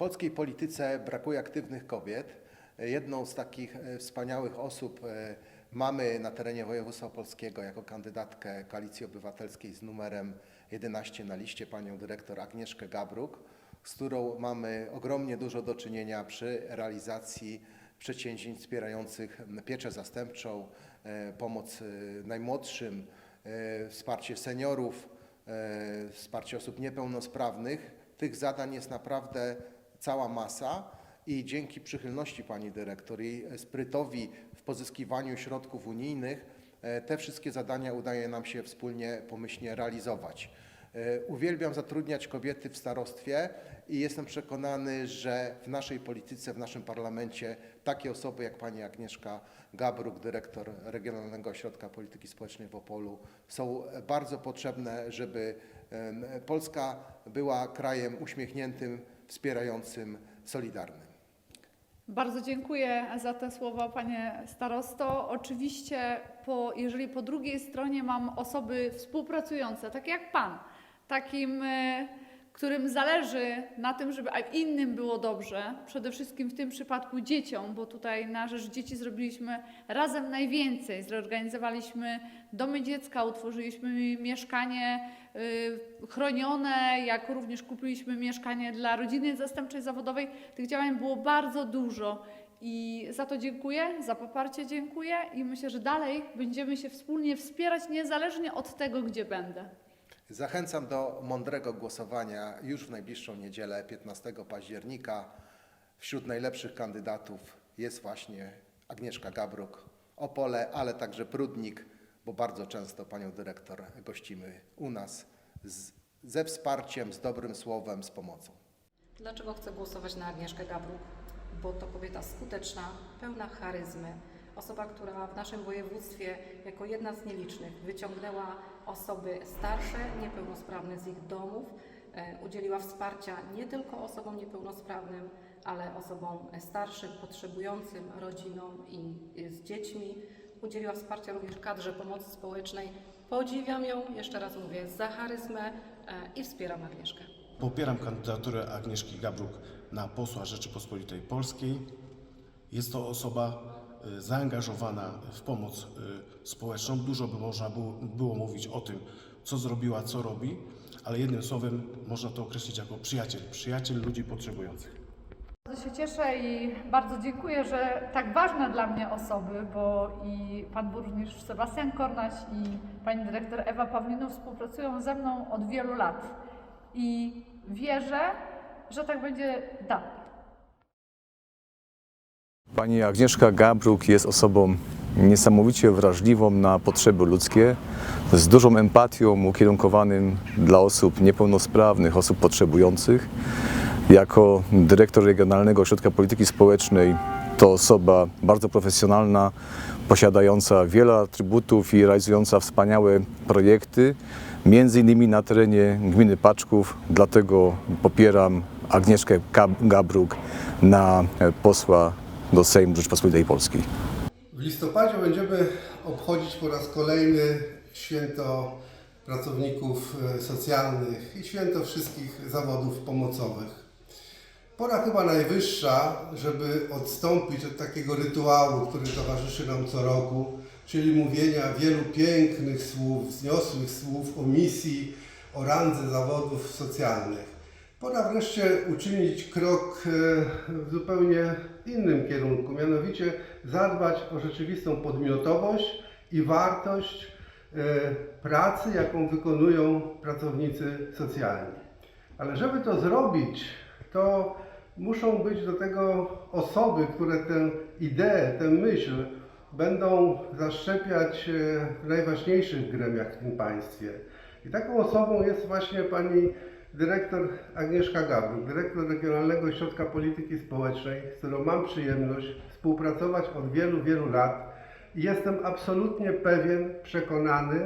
polskiej polityce brakuje aktywnych kobiet. Jedną z takich e, wspaniałych osób e, mamy na terenie województwa opolskiego jako kandydatkę Koalicji Obywatelskiej z numerem 11 na liście panią dyrektor Agnieszkę Gabruk, z którą mamy ogromnie dużo do czynienia przy realizacji przedsięwzięć wspierających pieczę zastępczą, e, pomoc najmłodszym, wsparcie seniorów, wsparcie osób niepełnosprawnych. Tych zadań jest naprawdę cała masa i dzięki przychylności pani dyrektor i sprytowi w pozyskiwaniu środków unijnych e, te wszystkie zadania udaje nam się wspólnie pomyślnie realizować. E, Uwielbiam zatrudniać kobiety w starostwie i jestem przekonany, że w naszej polityce, w naszym parlamencie takie osoby jak pani Agnieszka Gabruk, dyrektor Regionalnego Ośrodka Polityki Społecznej w Opolu, są bardzo potrzebne, żeby Polska była krajem uśmiechniętym, wspierającym, solidarnym. Bardzo dziękuję za te słowa, panie starosto. Oczywiście, po, jeżeli po drugiej stronie mam osoby współpracujące, takie jak pan, takim, e, którym zależy na tym, żeby innym było dobrze, przede wszystkim w tym przypadku dzieciom, bo tutaj na rzecz dzieci zrobiliśmy razem najwięcej. Zreorganizowaliśmy domy dziecka, utworzyliśmy mieszkanie y, chronione, jak również kupiliśmy mieszkanie dla rodziny zastępczej zawodowej. Tych działań było bardzo dużo. I za to dziękuję, za poparcie dziękuję i myślę, że dalej będziemy się wspólnie wspierać, niezależnie od tego, gdzie będę. Zachęcam do mądrego głosowania już w najbliższą niedzielę, 15 października. Wśród najlepszych kandydatów jest właśnie Agnieszka Gabruk, Opole, ale także Prudnik, bo bardzo często panią dyrektor gościmy u nas z, ze wsparciem, z dobrym słowem, z pomocą. Dlaczego chcę głosować na Agnieszkę Gabruk? Bo to kobieta skuteczna, pełna charyzmy, osoba, która w naszym województwie jako jedna z nielicznych wyciągnęła osoby starsze, niepełnosprawne z ich domów, e, udzieliła wsparcia nie tylko osobom niepełnosprawnym, ale osobom starszym, potrzebującym, rodzinom i z dziećmi. Udzieliła wsparcia również kadrze pomocy społecznej. Podziwiam ją, jeszcze raz mówię, za charyzmę e, i wspieram Agnieszkę. Popieram kandydaturę Agnieszki Gabruk na posła Rzeczypospolitej Polskiej. Jest to osoba zaangażowana w pomoc y, społeczną. Dużo by można było, było mówić o tym, co zrobiła, co robi, ale jednym słowem można to określić jako przyjaciel, przyjaciel ludzi potrzebujących. Bardzo się cieszę i bardzo dziękuję, że tak ważne dla mnie osoby, bo i pan burmistrz Sebastian Kornaś i pani dyrektor Ewa Pawlinow współpracują ze mną od wielu lat i wierzę, że tak będzie dalej. Pani Agnieszka Gabruk jest osobą niesamowicie wrażliwą na potrzeby ludzkie, z dużą empatią ukierunkowanym dla osób niepełnosprawnych, osób potrzebujących. Jako dyrektor Regionalnego Ośrodka Polityki Społecznej to osoba bardzo profesjonalna, posiadająca wiele atrybutów i realizująca wspaniałe projekty, między innymi na terenie gminy Paczków. Dlatego popieram Agnieszkę Gab- Gabruk na posła do Sejmu Rzeczypospolitej Polskiej. W listopadzie będziemy obchodzić po raz kolejny święto pracowników e, socjalnych i święto wszystkich zawodów pomocowych. Pora chyba najwyższa, żeby odstąpić od takiego rytuału, który towarzyszy nam co roku, czyli mówienia wielu pięknych słów, wzniosłych słów o misji, o randze zawodów socjalnych. Pora wreszcie uczynić krok e, w zupełnie innym kierunku, mianowicie zadbać o rzeczywistą podmiotowość i wartość e, pracy, jaką wykonują pracownicy socjalni. Ale żeby to zrobić, to muszą być do tego osoby, które tę ideę, tę myśl będą zaszczepiać e, w najważniejszych gremiach w tym państwie. I taką osobą jest właśnie pani dyrektor Agnieszka Gabruk, dyrektor Regionalnego Ośrodka Polityki Społecznej, z którą mam przyjemność współpracować od wielu, wielu lat. I jestem absolutnie pewien, przekonany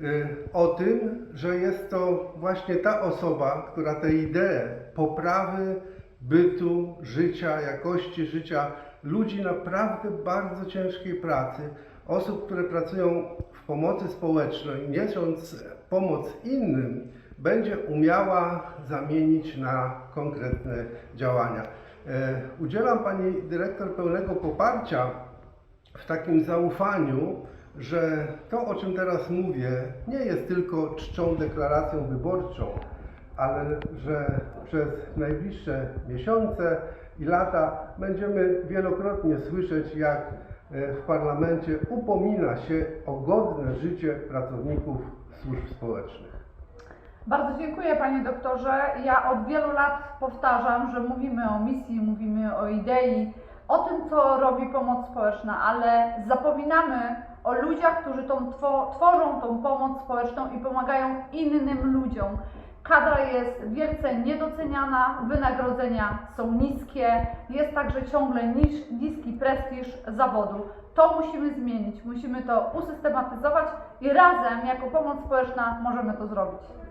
y, o tym, że jest to właśnie ta osoba, która tę ideę poprawy bytu, życia, jakości życia ludzi naprawdę bardzo ciężkiej pracy, osób, które pracują w pomocy społecznej, niosąc pomoc innym, będzie umiała zamienić na konkretne działania. E, Udzielam Pani Dyrektor pełnego poparcia w takim zaufaniu, że to, o czym teraz mówię, nie jest tylko czczą deklaracją wyborczą, ale że przez najbliższe miesiące i lata będziemy wielokrotnie słyszeć, jak e, w parlamencie upomina się o godne życie pracowników służb społecznych. Bardzo dziękuję Panie Doktorze. Ja od wielu lat powtarzam, że mówimy o misji, mówimy o idei, o tym, co robi pomoc społeczna, ale zapominamy o ludziach, którzy tą, two, tworzą tą pomoc społeczną i pomagają innym ludziom. Kadra jest wielce niedoceniana, wynagrodzenia są niskie, jest także ciągle niski prestiż zawodu. To musimy zmienić, musimy to usystematyzować i razem jako pomoc społeczna możemy to zrobić.